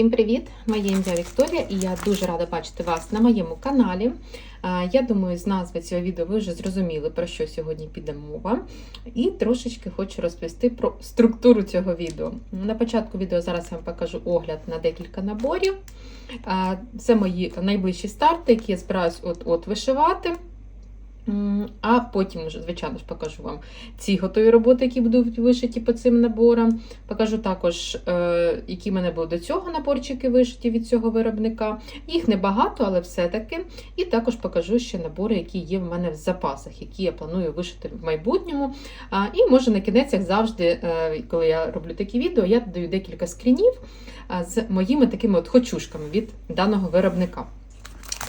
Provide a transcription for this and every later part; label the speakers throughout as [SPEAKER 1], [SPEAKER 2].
[SPEAKER 1] Всім привіт! Моє ім'я Вікторія і я дуже рада бачити вас на моєму каналі. Я думаю, з назви цього відео ви вже зрозуміли, про що сьогодні піде мова. І трошечки хочу розповісти про структуру цього відео. На початку відео зараз я вам покажу огляд на декілька наборів. Це мої найближчі старти, які я збираюсь от-от вишивати. А потім, звичайно ж, покажу вам ці готові роботи, які будуть вишиті по цим наборам. Покажу також, е, які в мене були до цього наборчики вишиті від цього виробника. Їх небагато, але все-таки. І також покажу ще набори, які є в мене в запасах, які я планую вишити в майбутньому. І може на кінець, як завжди, е, коли я роблю такі відео, я додаю декілька скрінів з моїми такими от хочушками від даного виробника.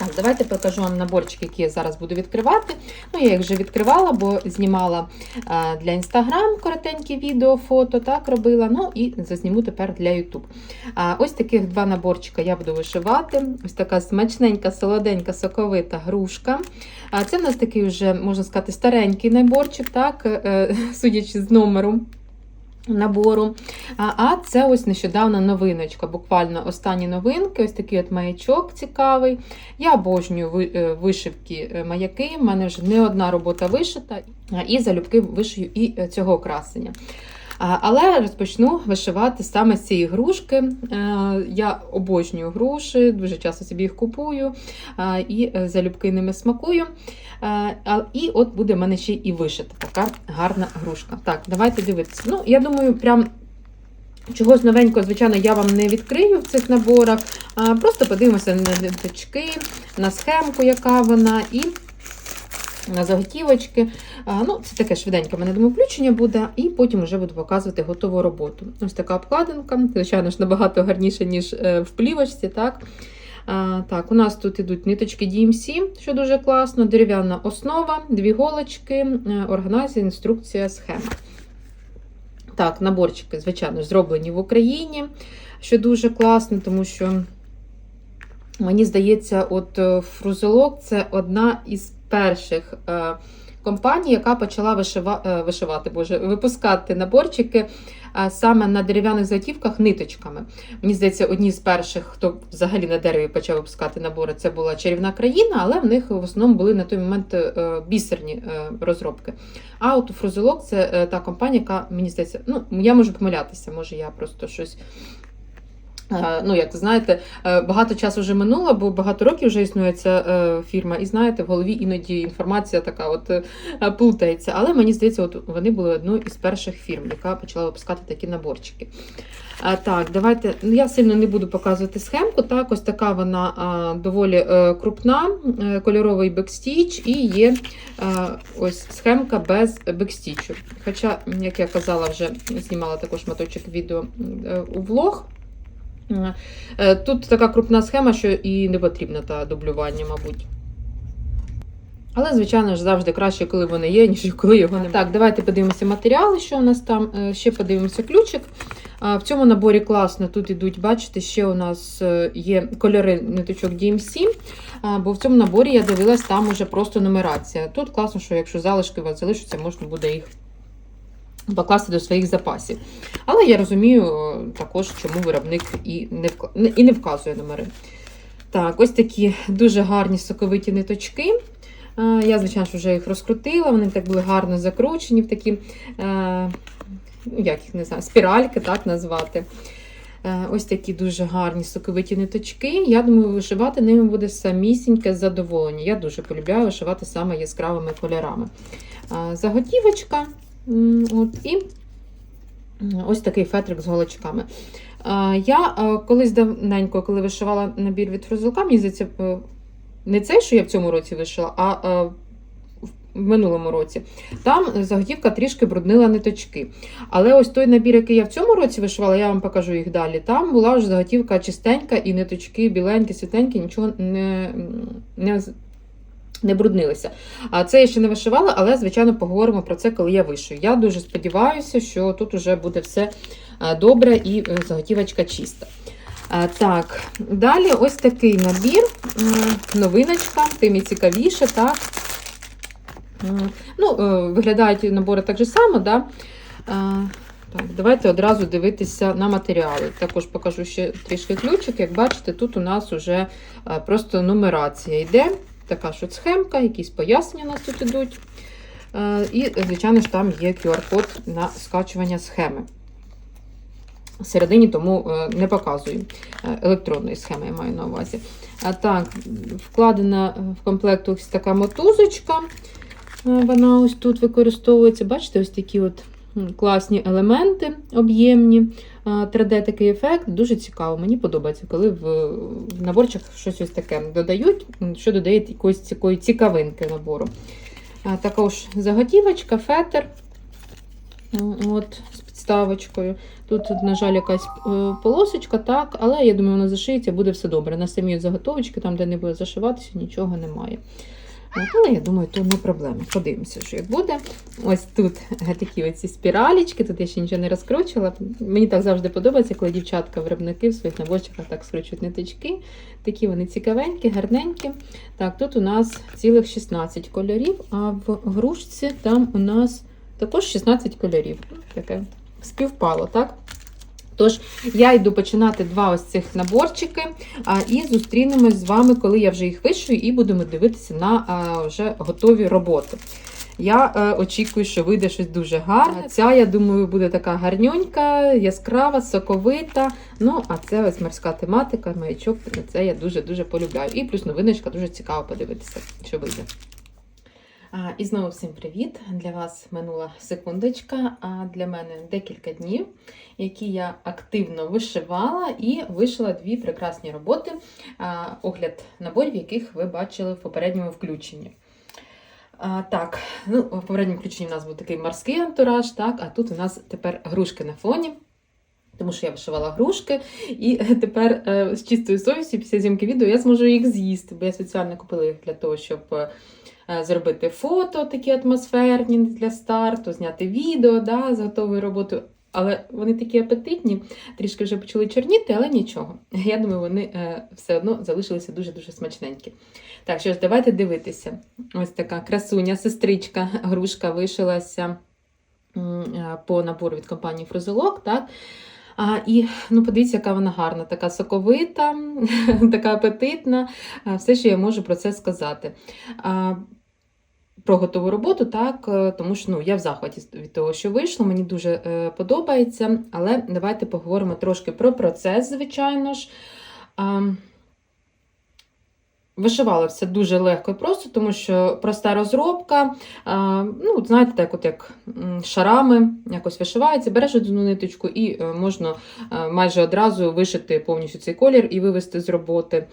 [SPEAKER 1] Так, давайте покажу вам наборчики, які я зараз буду відкривати. Ну, я їх вже відкривала, бо знімала а, для Instagram коротенькі відео, фото, так робила. Ну і зазніму тепер для YouTube. А, ось таких два наборчика я буду вишивати. Ось така смачненька, солоденька, соковита грушка. А, це в нас такий вже, можна сказати, старенький наборчик, так, е, судячи з номеру набору. А, це ось нещодавна новиночка, буквально останні новинки, ось такий от маячок цікавий. Я обожнюю е, вишивки е, маяки, в мене вже не одна робота вишита, і залюбки вишию і е, цього красення. Але розпочну вишивати саме з цієї грушки. Е, Я обожнюю груші, дуже часто собі їх купую і е, залюбки ними смакую. Е, І от буде в мене ще і вишита така гарна грушка. Так, давайте дивитися. Ну, я думаю, прям. Чогось новенького, звичайно, я вам не відкрию в цих наборах. Просто подивимося на ниточки, на схемку, яка вона, і на заготівочки. Ну, це таке швиденьке мене думаю, включення буде, і потім вже буду показувати готову роботу. Ось така обкладинка, звичайно ж, набагато гарніше, ніж е, в плівочці. Так? Так, у нас тут ідуть ниточки DMC, що дуже класно, дерев'яна основа, дві голочки, е, органайзер, інструкція, схема. Так, наборчики, звичайно, зроблені в Україні, що дуже класно, тому що мені здається, от е, фрузелок це одна із перших е, компаній, яка почала вишива, е, вишивати, боже, випускати наборчики е, саме на дерев'яних заготівках ниточками. Мені здається, одні з перших, хто взагалі на дереві почав випускати набори, це була чарівна країна, але в них в основному були на той момент бісерні розробки. А от фрузелок це та компанія, яка мені здається, ну я можу помилятися, може я просто щось. Е, Ну, як ви знаєте, е, багато часу вже минуло, бо багато років вже існує ця е, фірма, і знаєте, в голові іноді інформація така от плутається. Але мені здається, от вони були одною із перших фірм, яка почала випускати такі наборчики. Так, давайте. Ну, я сильно не буду показувати схемку. Так, ось така вона доволі крупна, кольоровий бекстіч, і є ось схемка без бекстічу. Хоча, як я казала, вже знімала також шматочок відео у влог. Е, Тут така крупна схема, що і не потрібно та дублювання, мабуть. Але, звичайно ж, завжди краще, коли вони є, ніж коли його немає. Так, давайте подивимося матеріали, що у нас там. Е, Ще подивимося ключик. В цьому наборі класно. Тут ідуть, бачите, ще у нас е, є кольори ниточок DMC, бо в цьому наборі я дивилась, там уже просто нумерація. Тут класно, що якщо залишки у вас залишаться, можна буде їх покласти до своїх запасів. Але я розумію е, також, чому виробник і не, і не вказує номери. Так, ось такі дуже гарні соковиті ниточки. Е, Я, звичайно, вже їх розкрутила, вони так були гарно закручені в такі, е, ну, як їх не знаю, спіральки, так назвати. Ось такі дуже гарні соковиті ниточки. Я думаю, вишивати ними буде самісіньке задоволення. Я дуже полюбляю вишивати саме яскравими кольорами. Заготівочка. От, і ось такий фетрик з голочками. Я е, колись давненько, коли вишивала набір від фрузелка, мені здається, е, не цей, що я в цьому році вишила, а е, в минулому році. Там заготівка трішки бруднила ниточки. Але ось той набір, який я в цьому році вишивала, я вам покажу їх далі. Там була вже заготівка чистенька і ниточки біленькі, світленькі, нічого не, не, не бруднилися. А це я ще не вишивала, але, звичайно, поговоримо про це, коли я вишию. Я дуже сподіваюся, що тут вже буде все е, добре і е, заготівочка чиста. Так, далі ось такий набір, новиночка, тим і цікавіше, так. Ну, е, виглядають набори так же само, да? Так, давайте одразу дивитися на матеріали. Також покажу ще трішки ключик. Як бачите, тут у нас вже е, просто нумерація йде. Така от схемка, якісь пояснення у нас тут ідуть. Е, І, звичайно ж, там є QR-код на скачування схеми. Всередині тому е, не показую Е, електронної схеми, я маю на увазі. Так, вкладена в комплект ось така мотузочка. Вона ось тут використовується. Бачите, ось такі от класні елементи об'ємні. Е, 3D такий ефект. Дуже цікаво. Мені подобається, коли в, наборчик щось ось таке додають, що додає якоїсь такої цікавинки набору. Також заготівочка, фетр. М, От, з підставочкою. Тут, на жаль, якась е, полосочка, так, але я думаю, вона зашиється, буде все добре. На самій заготовочці, там, де не буде зашиватися, нічого немає. От, але я думаю, то не проблема. Подивимося, що як буде. Ось тут такі оці спіралічки, тут я ще нічого не розкручувала. Мені так завжди подобається, коли дівчатка-виробники в своїх наборчиках так скручують ниточки. Такі вони цікавенькі, гарненькі. Так, тут у нас цілих 16 кольорів, а в грушці там у нас також 16 кольорів. Таке співпало, так? Тож, я йду починати два ось цих наборчики, а, і зустрінемось з вами, коли я вже їх вишию, і будемо дивитися на а, вже готові роботи. Я е, очікую, що вийде щось дуже гарне. Ця, я думаю, буде така гарнюнька, яскрава, соковита. Ну, а це ось морська тематика, маячок. Це я дуже-дуже полюбляю. І плюс новиночка дуже цікаво подивитися, що вийде. І знову всім привіт! Для вас минула секундочка, а для мене декілька днів, які я активно вишивала і вишила дві прекрасні роботи, огляд наборів, яких ви бачили в попередньому включенні. А, так, ну, в попередньому включенні у нас був такий морський антураж, так, а тут у нас тепер грушки на фоні. Тому що я вишивала грушки, і тепер е, з чистою совістю після зйомки відео я зможу їх з'їсти, бо я спеціально купила їх для того, щоб е, зробити фото такі атмосферні для старту, зняти відео да, з готовою роботою. Але вони такі апетитні, трішки вже почали чорніти, але нічого. Я думаю, вони е, все одно залишилися дуже-дуже смачненькі. Так, що ж, давайте дивитися. Ось така красуня, сестричка, грушка вишилася е, по набору від компанії Фрузелок. Так? А, і ну, подивіться, яка вона гарна, така соковита, така апетитна. Все, що я можу про це сказати. А, про готову роботу, так, е, тому що ну, я в захваті від того, що вийшло, мені дуже е, подобається. Але давайте поговоримо трошки про процес, звичайно ж. А, Вишивала все дуже легко і просто, тому що проста розробка, ну, знаєте, так от як шарами якось вишивається, береш одну ниточку і е, можна е, майже одразу вишити повністю цей колір і вивести з роботи.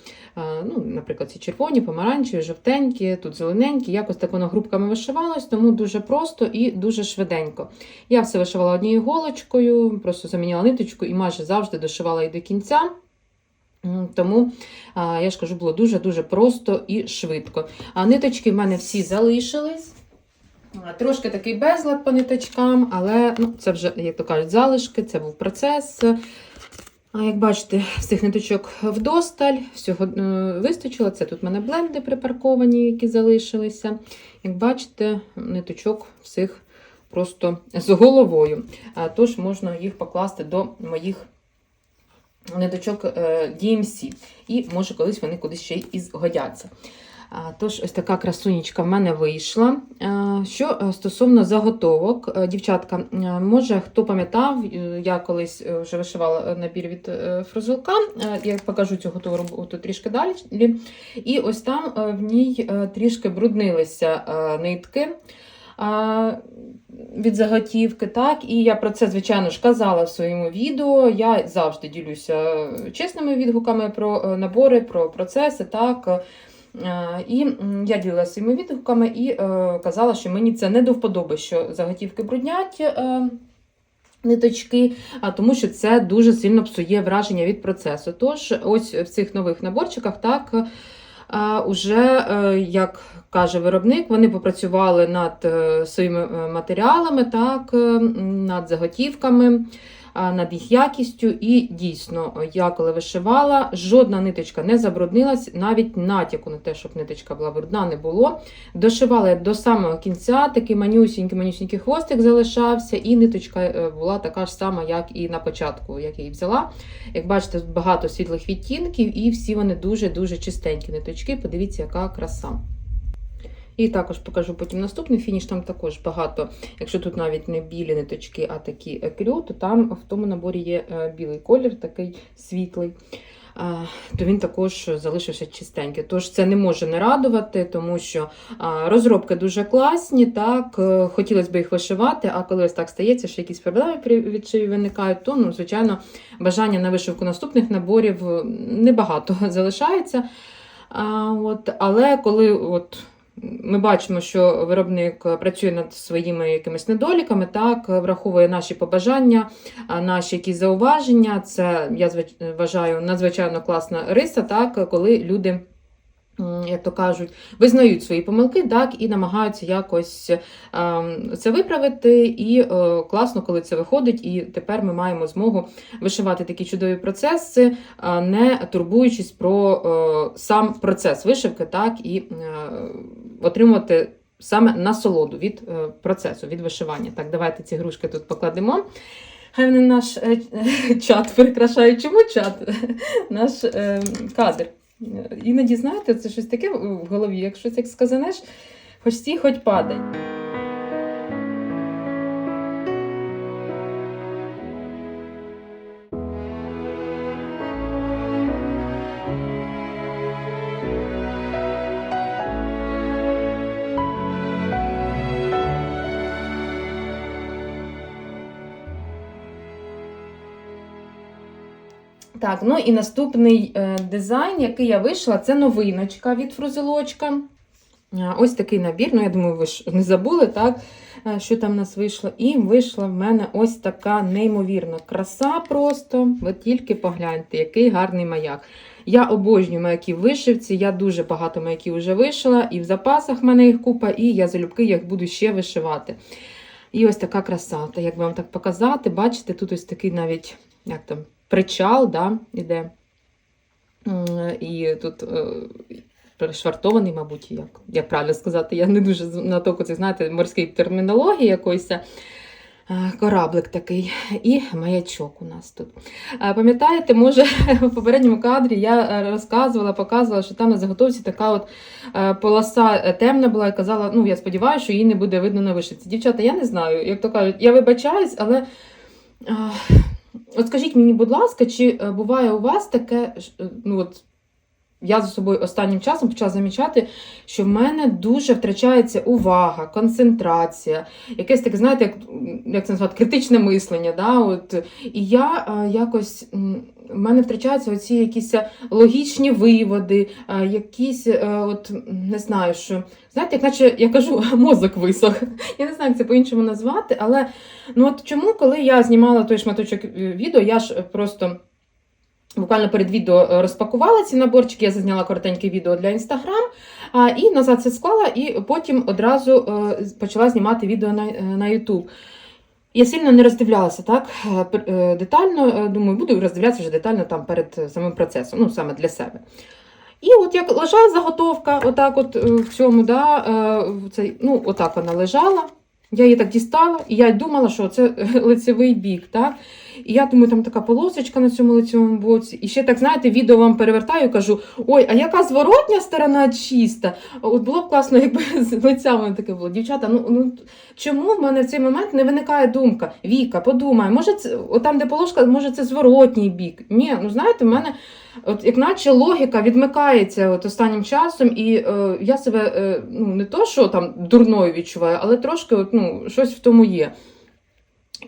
[SPEAKER 1] Ну, Наприклад, ці червоні, помаранчеві, жовтенькі, тут зелененькі, якось так воно групками вишивалось, тому дуже просто і дуже швиденько. Я все вишивала однією голочкою, просто заміняла ниточку і майже завжди дошивала її до кінця. Тому, я ж кажу, було дуже-дуже просто і швидко. А ниточки в мене всі залишились. Трошки такий безлад по ниточкам, але ну, це вже, як то кажуть, залишки, це був процес. А як бачите, всіх ниточок вдосталь, всього е, вистачило. Це тут в мене бленди припарковані, які залишилися. Як бачите, ниточок всіх просто з головою. Тож можна їх покласти до моїх ниточок е, DMC. І може колись вони кудись ще й згодяться. Тож, ось така красунечка в мене вийшла. Що е, стосовно заготовок, е, дівчатка, може хто пам'ятав, я колись вже вишивала набір від фрузелка, Е, я покажу цю готову роботу трішки далі. І ось там в ній трішки бруднилися нитки. Від заготівки, так, і я про це, звичайно ж, казала в своєму відео. Я завжди ділюся чесними відгуками про е, набори, про процеси, так. Е, І я ділилася своїми відгуками і е, казала, що мені це не до вподоби, що заготівки бруднять ниточки, а тому що це дуже сильно псує враження від процесу. Тож, ось в цих нових наборчиках, так, уже, е, як каже виробник, вони попрацювали над е, своїми е, матеріалами, так, над заготівками. Над їх якістю. І дійсно, я коли вишивала, жодна ниточка не забруднилась, навіть натяку на те, щоб ниточка була брудна, не було. Дошивала до самого кінця, такий манюсінький манюсінький хвостик залишався, і ниточка е, була така ж сама, як і на початку, як я її взяла. Як бачите, багато світлих відтінків, і всі вони дуже-дуже чистенькі ниточки. Подивіться, яка краса. І також покажу потім наступний фініш. Там також багато. Якщо тут навіть не білі ниточки, а такі екрю, то там в тому наборі є е, білий колір, такий світлий. То він також залишився чистенький. Тож це не може не радувати, тому що розробки дуже класні, так е, хотілося б їх вишивати, а коли ось так стається, що якісь проблеми при відшиві виникають, то ну, звичайно бажання на вишивку наступних наборів е, небагато залишається. А, от, Але коли от, ми бачимо, що виробник працює над своїми якимись недоліками, так, враховує наші побажання, наші якісь зауваження. Це, я вважаю, надзвичайно класна риса, так, коли люди. Як то кажуть, визнають свої помилки, так і намагаються якось ем, це виправити. І е, класно, коли це виходить. І тепер ми маємо змогу вишивати такі чудові процеси, не турбуючись про е, сам процес вишивки, так і е, отримувати саме насолоду від е, процесу, від вишивання. Так, давайте ці грушки тут покладемо. Хай вони наш е, чат прикрашають. Чому чат? Наш е, кадр. Іноді, знаєте, це щось таке в голові, якщо як сказанеш, хоч сі, хоч падай. Так, ну і наступний е, дизайн, який я вийшла, це новиночка від фрузелочка. Е, Ось такий набір. Ну, я думаю, ви ж не забули, так, е, що там в нас вийшло. І вийшла в мене ось така неймовірна краса просто. Ви тільки погляньте, який гарний маяк. Я обожнюю маяки вишивці, я дуже багато маяків вже вишила, і в запасах в мене їх купа, і я залюбки їх буду ще вишивати. І ось така краса. Та як би вам так показати, бачите, тут ось такий навіть як там, причал да, іде. І тут е, перешвартований, мабуть, як, як правильно сказати, я не дуже на току це, знаєте, морській термінології якоїсь. Кораблик такий і маячок у нас тут. Пам'ятаєте, може, в попередньому кадрі я е, розказувала, показувала, що там на заготовці така от е, полоса темна була і казала, ну я сподіваюся, що її не буде видно на вишивці. Дівчата, я не знаю, як то кажуть, я вибачаюсь, але от скажіть мені, будь ласка, чи е, буває у вас таке, е, ну от я за собою останнім часом почала замічати, що в мене дуже втрачається увага, концентрація, якесь таке, знаєте, як, як це назвати, критичне мислення. Да? От, і я е, якось. В мене втрачаються оці якісь логічні виводи, е, якісь, е, от, не знаю, що, знаєте, як наче я кажу, мозок висох. Я не знаю, як це по-іншому назвати, але ну от чому, коли я знімала той шматочок е, відео, я ж просто буквально перед відео е, розпакувала ці наборчики, я зазняла коротеньке відео для Інстаграм, і назад це склала, і потім одразу е, почала знімати відео на, е, YouTube. Я сильно не роздивлялася так е, е, детально. е, Думаю, буду роздивлятися вже детально там перед самим процесом, ну саме для себе. І от як лежала заготовка, отак, от в цьому, да, цей, ну, отак вона лежала. Я її так дістала, і я думала, що це лицевий бік. Так? І я думаю, там така полосочка на цьому лицевому боці. І ще так, знаєте, відео вам перевертаю і кажу: ой, а яка зворотня сторона чиста? От було б класно, якби з лиця мене таке було. Дівчата, ну, ну чому в мене в цей момент не виникає думка? Віка, подумай, може, це там, де полоска, може, це зворотній бік. Ні, ну знаєте, в мене. От як наче логіка відмикається от останнім часом, і е, я себе е, ну не то, що там дурною відчуваю, але трошки от, ну, щось в тому є.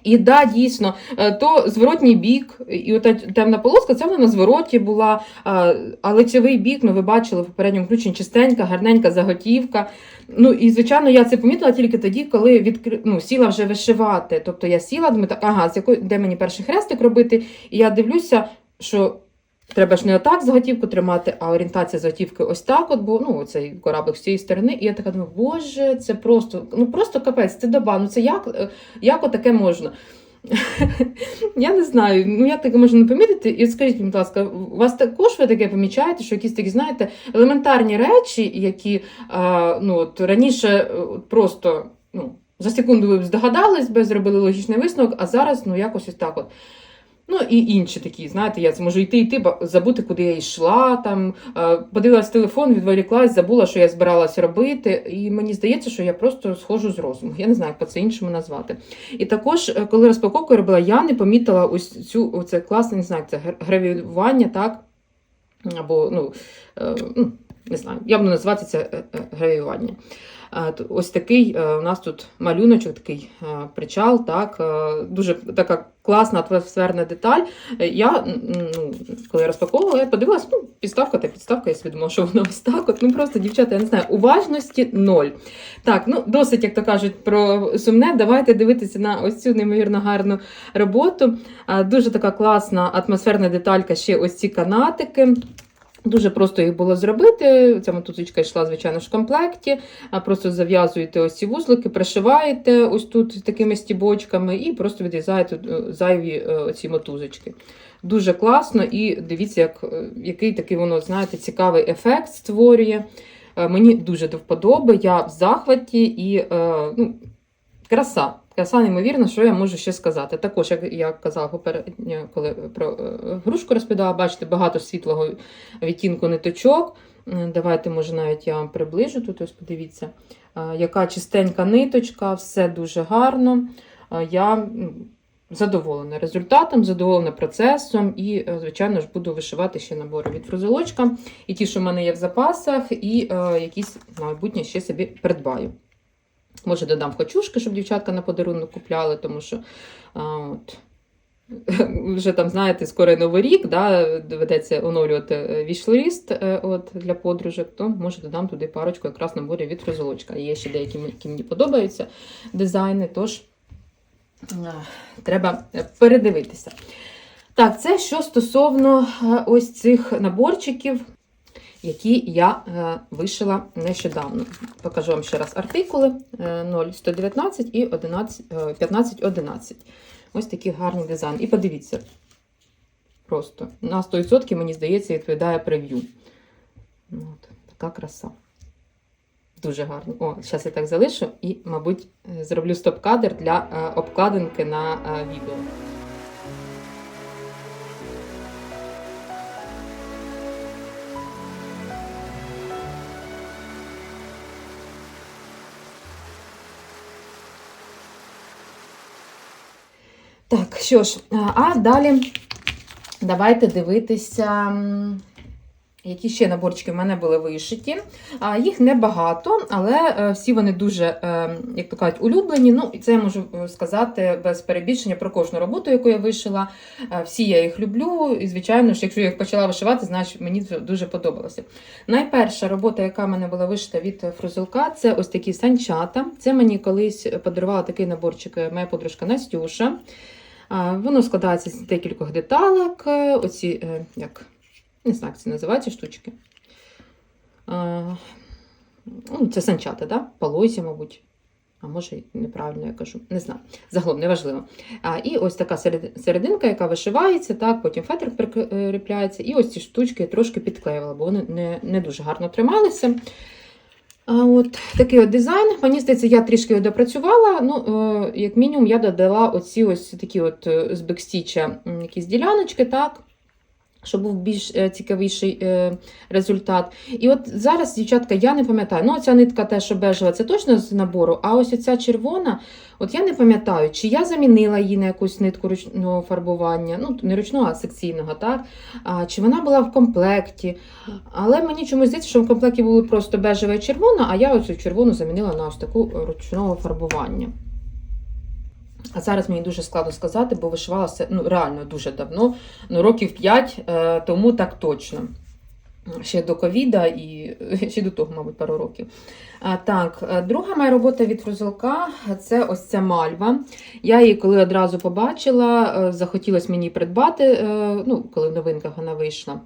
[SPEAKER 1] І да, дійсно, е, то зворотній бік, і ота темна полоска, це вона на звороті була. А, лицевий бік, ну ви бачили в попередньому включенні чистенька, гарненька заготівка. Ну і звичайно, я це помітила тільки тоді, коли відкр... ну, сіла вже вишивати. Тобто я сіла, думаю, ага, з якої де мені перший хрестик робити, і я дивлюся, що. Треба ж не отак заготівку тримати, а орієнтація заготівки ось так, от, бо ну, цей кораблик з цієї сторони. І я така думаю, боже, це просто, ну просто капець, це доба, ну це як, е, як отаке можна? Я не знаю, ну як таке можна не помітити. І скажіть, будь ласка, у вас також ви таке помічаєте, що якісь такі, знаєте, елементарні речі, які а, ну, от, раніше е, просто ну, за секунду ви б здогадались би, зробили логічний висновок, а зараз ну, якось ось так от. Ну і інші такі, знаєте, я зможу йти йти, забути, куди я йшла, там, е, подивилась телефон, відволіклась, забула, що я збиралася робити. І мені здається, що я просто схожу з розуму. Я не знаю, як по це іншому назвати. І також, е, коли розпаковку робила, я не помітила ось цю оце класне, не знаю, це гра- гравіювання, так? Або, ну, е, ну, не знаю, я буду називати це гравіювання. Ось такий е, у нас тут малюночок, такий е, причал, так, е, дуже така класна атмосферна деталь. Я, ну, коли я розпаковувала, я подивилась, ну, підставка та підставка, я думала, що воно ось так. От, ну просто, дівчата, я не знаю, уважності ноль. Так, ну досить, як то кажуть, про сумне. Давайте дивитися на ось цю неймовірно гарну роботу. Дуже така класна атмосферна деталька, ще ось ці канатики. Дуже просто їх було зробити. Ця мотузочка йшла, звичайно ж, в комплекті. Просто зав'язуєте ось ці вузлики, пришиваєте ось тут такими стібочками і просто відрізаєте е, зайві е, оці мотузочки. Дуже класно, і дивіться, як, е, який такий воно, знаєте, цікавий ефект створює. Мені дуже до вподоби, я в захваті і ну, краса. Краса неймовірна, що я можу ще сказати. Також, як я казала попередньо, коли про е, грушку розповідала, бачите, багато світлого відтінку ниточок. Давайте, може, навіть я вам приближу тут, ось подивіться, е, яка чистенька ниточка, все дуже гарно. Е, Я задоволена результатом, задоволена процесом і, е, звичайно ж, буду вишивати ще набори від фрузелочка. І ті, що в мене є в запасах, і е, якісь майбутнє ще собі придбаю. Може, додам хочушки, щоб дівчатка на подарунок купляли, тому що а, от, вже там, знаєте, скоро Новий рік, да, доведеться оновлювати е, вішлист е, от, для подружок, то може додам туди парочку якраз наборів від фрузелочка. Є ще деякі, які мені подобаються дизайни, тож треба передивитися. Так, це що стосовно е, ось цих наборчиків, які я е, вишила нещодавно. Покажу вам ще раз артикули е, 0119 і 11, е, 1511. Ось такий гарний дизайн. І подивіться, просто на 100% мені здається, відповідає прев'ю. От, така краса. Дуже гарно. О, зараз я так залишу і, мабуть, е, зроблю стоп-кадр для е, обкладинки на е, відео. Так, що ж, а, далі давайте дивитися, які ще наборчики в мене були вишиті. Їх небагато, але е, всі вони дуже, е, як то кажуть, улюблені. Ну, і це я можу е, сказати без перебільшення про кожну роботу, яку я вишила. Всі я їх люблю. І, звичайно ж, якщо я їх почала вишивати, значить мені це дуже подобалося. Найперша робота, яка в мене була вишита від фрузелка, це ось такі санчата. Це мені колись подарувала такий наборчик моя подружка Настюша. Воно складається з декількох деталек. е, Оці, е, як, не знаю, як це називаються штучки. Ну, Це санчата, да? Полозі, мабуть. А може, неправильно я кажу, не знаю. Загалом неважливо. А, і ось така серединка, яка вишивається, так, потім фетр прикріпляється. І ось ці штучки я трошки підклеювала, бо вони не, не дуже гарно трималися. А от такий от дизайн. Мені здається, я трішки допрацювала. Ну, е, як мінімум, я додала оці ось такі от е, з бекстіча якісь діляночки, так, щоб був більш е, цікавіший е, результат. І от зараз, дівчатка, я не пам'ятаю. Ну, ця нитка те, що бежева, це точно з набору, а ось оця червона, от я не пам'ятаю, чи я замінила її на якусь нитку ручного фарбування, ну, не ручного, а секційного, так? А, чи вона була в комплекті. Але мені чомусь здається, що в комплекті були просто бежева і червона, а я оцю червону замінила на ось таку ручного фарбування. А зараз мені дуже складно сказати, бо вишивала це ну, реально дуже давно, ну, років 5 е, тому так точно. Ще до ковіда і ще до того, мабуть, пару років. А, так, е, друга моя робота від фрузелка це ось ця мальва. Я її коли одразу побачила, е, захотілося мені придбати, е, ну, коли в новинках вона вийшла.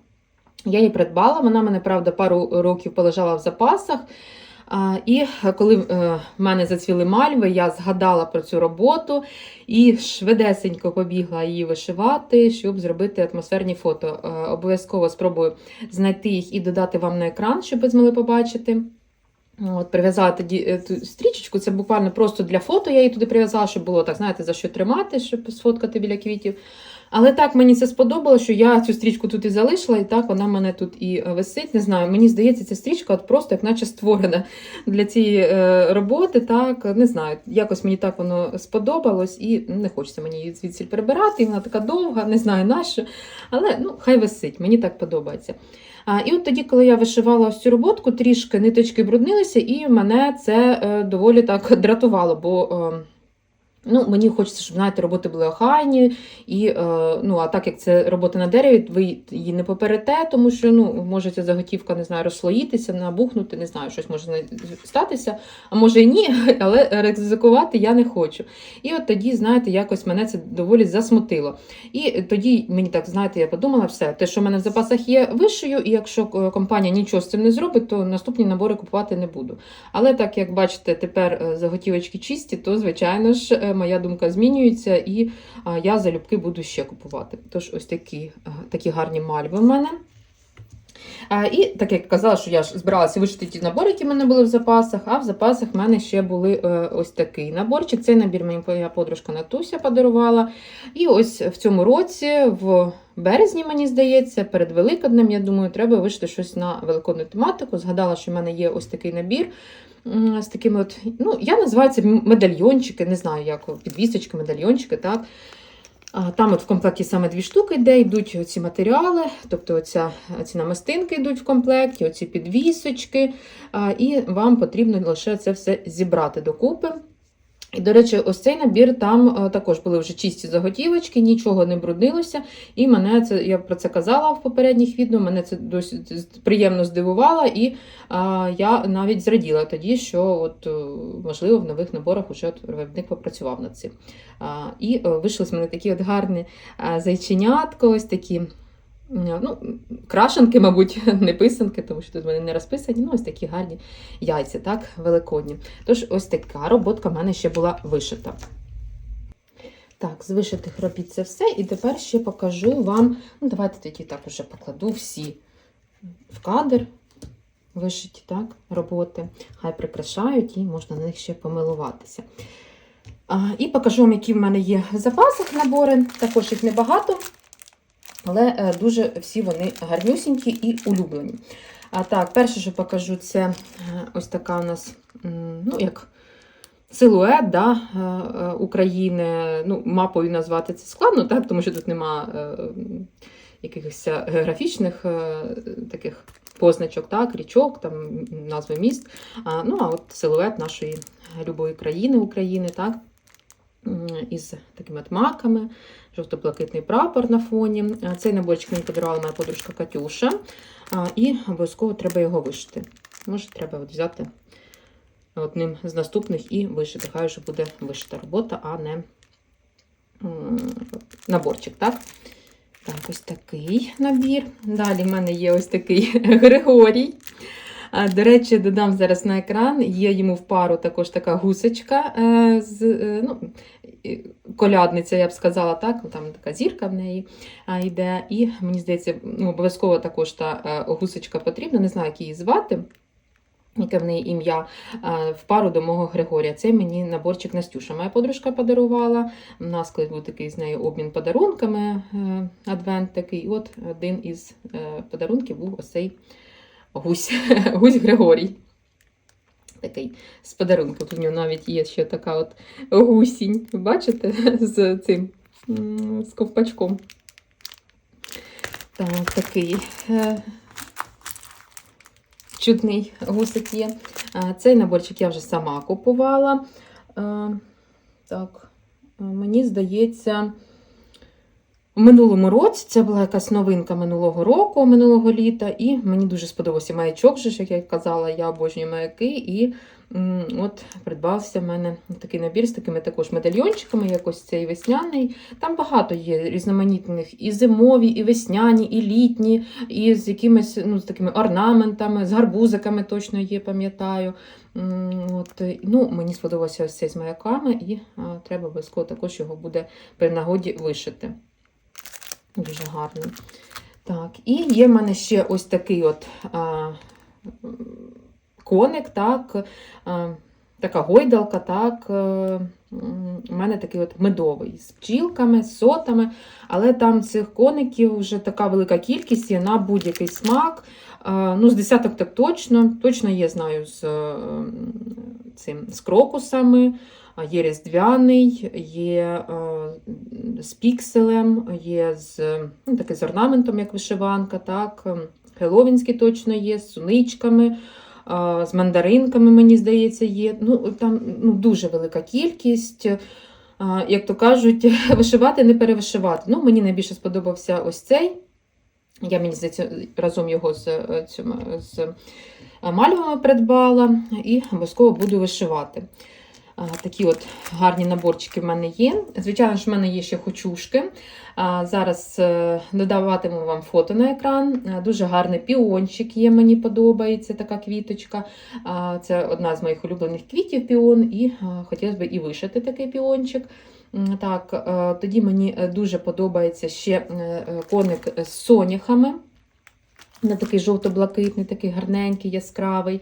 [SPEAKER 1] Я її придбала, вона мене, правда, пару років полежала в запасах. І коли е, в мене зацвіли мальви, я згадала про цю роботу і швидесенько побігла її вишивати, щоб зробити атмосферні фото. Е, Обов'язково спробую знайти їх і додати вам на екран, щоб ви змогли побачити. От, е, ту стрічечку, це буквально просто для фото. Я її туди прив'язала, щоб було так, знаєте, за що тримати, щоб сфоткати біля квітів. Але так мені це сподобалося, що я цю стрічку тут і залишила, і так вона мене тут і е, висить. Не знаю, мені здається, ця стрічка от просто як наче створена для цієї е, роботи. Так, не знаю, якось мені так воно сподобалось, і не хочеться мені її звідси прибирати. І вона така довга, не знаю нащо. Але ну, хай висить, мені так подобається. А, і от тоді, коли я вишивала ось цю роботку, трішки ниточки бруднилися, і мене це е, доволі так дратувало, бо. Ну, мені хочеться, щоб знаєте, роботи були охайні, і е, ну, а так як це робота на дереві, ви її не поперете, тому що ну, може ця заготівка не знаю, розслоїтися, набухнути, не знаю, щось може статися, а може і ні, але ризикувати я не хочу. І от тоді, знаєте, якось мене це доволі засмутило. І тоді мені так, знаєте, я подумала, все, те, що в мене в запасах є, вишию, і якщо е, компанія нічого з цим не зробить, то наступні набори купувати не буду. Але так як бачите, тепер е, заготівочки чисті, то звичайно ж е, моя думка змінюється, і я залюбки буду ще купувати. Тож, ось такі, такі гарні мальви в мене. І так як казала, що я ж збиралася вишити ті набори, які в мене були в запасах, а в запасах в мене ще були е, ось такий наборчик. Цей набір мені моя подружка Натуся подарувала. І ось в цьому році, в березні, мені здається, перед Великоднем, я думаю, треба вишити щось на великодну тематику. Згадала, що в мене є ось такий набір. З такими от, ну, я називаю це медальйончики, не знаю, як підвісочки, медальйончики, так. Там от в комплекті саме дві штуки, де йдуть ці матеріали, тобто оця, ці намистинки йдуть в комплекті, оці підвісочки, і вам потрібно лише це все зібрати докупи. І, до речі, ось цей набір там е, також були вже чисті заготівочки, нічого не бруднилося. І мене це, я про це казала в попередніх відео, мене це досить приємно здивувало, і а, я навіть зраділа тоді, що от, е, можливо в нових наборах уже от виробник попрацював над цим. А, і е, вийшли з мене такі от гарні а, зайченятка, ось такі. Ну, крашенки, мабуть, не писанки, тому що тут вони не розписані. Ну, ось такі гарні яйця, так, великодні. Тож, ось така роботка в мене ще була вишита. Так, з вишитих робіт це все. І тепер ще покажу вам. Ну, давайте тоді так уже покладу всі в кадр вишиті так, роботи. Хай прикрашають і можна на них ще помилуватися. А, і покажу вам, які в мене є в запасах набори. Також їх небагато, але е, дуже всі вони гарнюсінькі і улюблені. А так, перше, що покажу, це е, ось така у нас, ну, як силует да, е, України. Ну, мапою назвати це складно, так, тому що тут нема якихось географічних таких позначок, так, річок, там, назви міст. А, ну, а от силует нашої любої країни України, так, із такими от маками, жовто-блакитний прапор на фоні. Цей наборчик мені подарувала моя подружка Катюша. І обов'язково треба його вишити. Може, треба взяти одним з наступних і вишити. Хай вже буде вишита робота, а не наборчик, так? Так, ось такий набір. Далі в мене є ось такий Григорій. До речі, додам зараз на екран. Є йому в пару також така гусечка е, з е, ну, колядниця, я б сказала, так. Там така зірка в неї йде. І мені здається, ну, обов'язково також та е, гусечка потрібна. Не знаю, як її звати. Яке в неї ім'я в пару до мого Григорія. Це мені наборчик Настюша. Моя подружка подарувала. У нас колись був такий з нею обмін подарунками, адвент такий. І от один із подарунків був ось цей гусь, гусь Григорій. Такий з подарунку. Тут у нього навіть є ще така от гусінь. Бачите? З цим з ковпачком. Так, такий е, чудний гусик є. Цей наборчик я вже сама купувала. Е, Так, мені здається, В минулому році це була якась новинка минулого року, минулого літа, і мені дуже сподобався маячок, же як я казала, я обожнюю маяки. І от придбався в мене такий набір з такими також медальйончиками, якось цей весняний. Там багато є різноманітних і зимові, і весняні, і літні, і з якимись ну, з такими орнаментами, з гарбузиками точно є, пам'ятаю. От, ну, мені сподобався ось цей з маяками, і а, треба обов'язково також його буде при нагоді вишити. Дуже гарний. Так, і є в мене ще ось такий от а, коник, так, а, така гойдалка, так. е, м, У мене такий от медовий з пчілками, з сотами, але там цих коників вже така велика кількість є на будь-який смак. Ну, з десяток так точно. Точно є, знаю, з е, цим з крокусами. Є різдвяний, є е, з пікселем, є з, ну, такий з орнаментом, як вишиванка, так. ем, Хеловінський точно є, з суничками, е, з мандаринками, мені здається, є. Ну, там ну, дуже велика кількість. Е, Як то кажуть, вишивати не перевишивати. Ну, мені найбільше сподобався ось цей. Я мені здається, разом його з, з е, мальвами придбала і обов'язково буду вишивати. Такі от гарні наборчики в мене є. Звичайно ж, в мене є ще хочушки. Зараз е, додаватиму вам фото на екран. Е, Дуже гарний піончик є, мені подобається така квіточка. Це одна з моїх улюблених квітів піон, і хотілося б і вишити такий піончик. Так, е, тоді мені е, дуже подобається ще е, е, коник з соняхами. Не такий жовто-блакитний, такий гарненький, яскравий.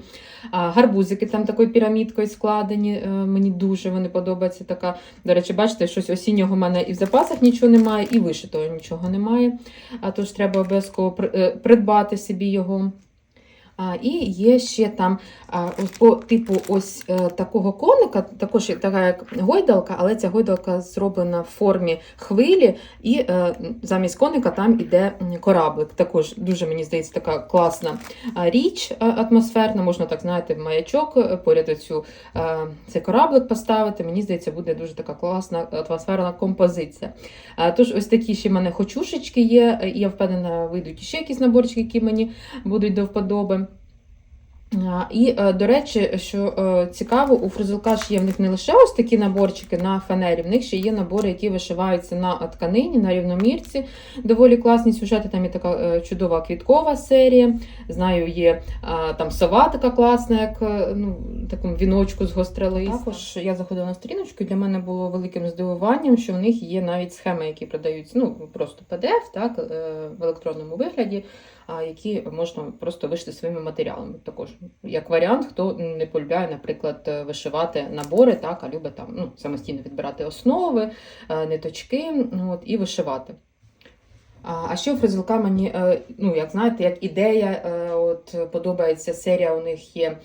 [SPEAKER 1] А, гарбузики там такою пірамідкою складені. е, Мені дуже вони подобаються. Така, до речі, бачите, щось осіннього в мене і в запасах нічого немає, і вишитого нічого немає. А тож треба обов'язково е, придбати собі його. І є ще там по типу ось е, такого коника, також така як гойдалка, але ця гойдалка зроблена в формі хвилі, і е, замість коника там іде кораблик. Також дуже мені здається така класна річ е, атмосферна. Можна так знаєте, маячок поряд оцю цей кораблик поставити. Мені здається, буде дуже така класна атмосферна композиція. Тож, ось такі ще в мене хочушечки є, і я впевнена, вийдуть ще якісь наборчики, які мені будуть до вподоби. І, е, до речі, що е, цікаво, у фрузелка ж є в них не лише ось такі наборчики на фанері, в них ще є набори, які вишиваються на тканині, на рівномірці. Доволі класні сюжети. Там є така е, чудова квіткова серія. Знаю, є там сова така класна, як ну, такому віночку з гостролистя. Також я заходила на сторіночку, і для мене було великим здивуванням, що в них є навіть схеми, які продаються ну, просто PDF, так, в електронному вигляді які можна просто вишити своїми матеріалами. Також як варіант, хто не полюбляє, наприклад, е, вишивати набори, так, а любить там ну, самостійно відбирати основи, е, ниточки ну, от, і вишивати. А ще у фризелка мені, е, ну, як знаєте, як ідея, от подобається серія, у них є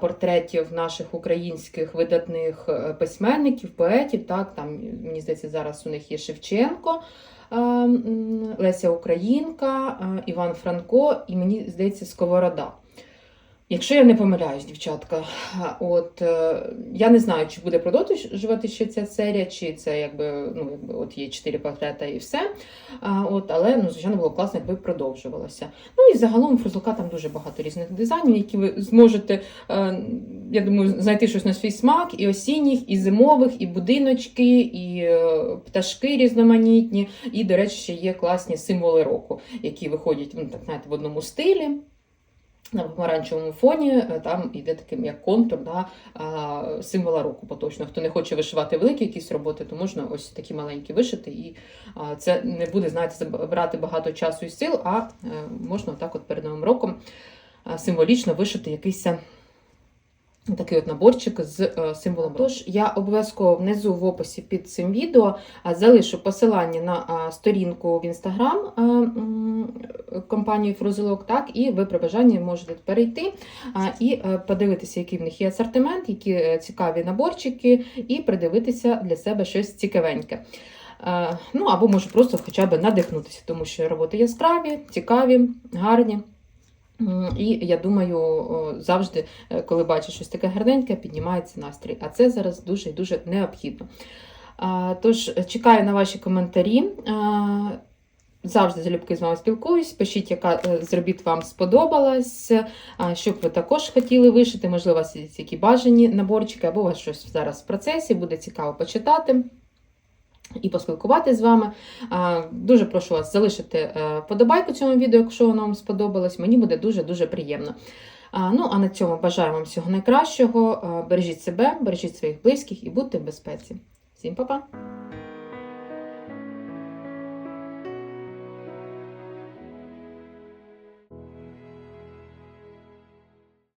[SPEAKER 1] портретів наших українських видатних письменників, поетів. Так, там, мені здається, зараз у них є Шевченко. Е, Леся Українка, е, Іван Франко і мені здається Сковорода. Якщо я не помиляюсь, дівчатка, от е, я не знаю, чи буде продовжувати ще ця серія, чи це якби ну якби от є чотири портрети і все. А, от, але ну звичайно було класно, якби продовжувалося. Ну і загалом у Фрузлука там дуже багато різних дизайнів, які ви зможете, е, я думаю, знайти щось на свій смак, і осінніх, і зимових, і будиночки, і е, пташки різноманітні. І, до речі, ще є класні символи року, які виходять ну, так, знаєте, в одному стилі. На помаранчевому фоні е, там іде таким як контур да, символа року поточно. Хто не хоче вишивати великі якісь роботи, то можна ось такі маленькі вишити. І це не буде, знаєте, забрати багато часу і сил, а е, можна так от перед новим роком символічно вишити якийсь. Е, Такий от наборчик з е, символом. Тож я обов'язково внизу в описі під цим відео залишу посилання на сторінку в інстаграм компанії Фрузелок, так, і ви при бажанні можете перейти і е, подивитися, який в них є асортимент, які е, цікаві наборчики, і придивитися для себе щось цікавеньке. Ну або може просто хоча б надихнутися, тому що роботи яскраві, цікаві, гарні. І я думаю, завжди, е, коли бачиш щось таке гарненьке, піднімається настрій. А це зараз дуже дуже необхідно. Тож чекаю на ваші коментарі. Завжди залюбки з вами спілкуюсь. Пишіть, яка е, з робіт вам сподобалась, що б ви також хотіли вишити. Можливо, у вас є які бажані наборчики, або у вас щось зараз в процесі, буде цікаво почитати і поспілкуватися з вами. Дуже прошу вас залишити вподобайку подобайку цьому відео, якщо воно вам сподобалось. Мені буде дуже-дуже приємно. Ну, а на цьому бажаю вам всього найкращого. Бережіть себе, бережіть своїх близьких і будьте в безпеці. Всім па-па!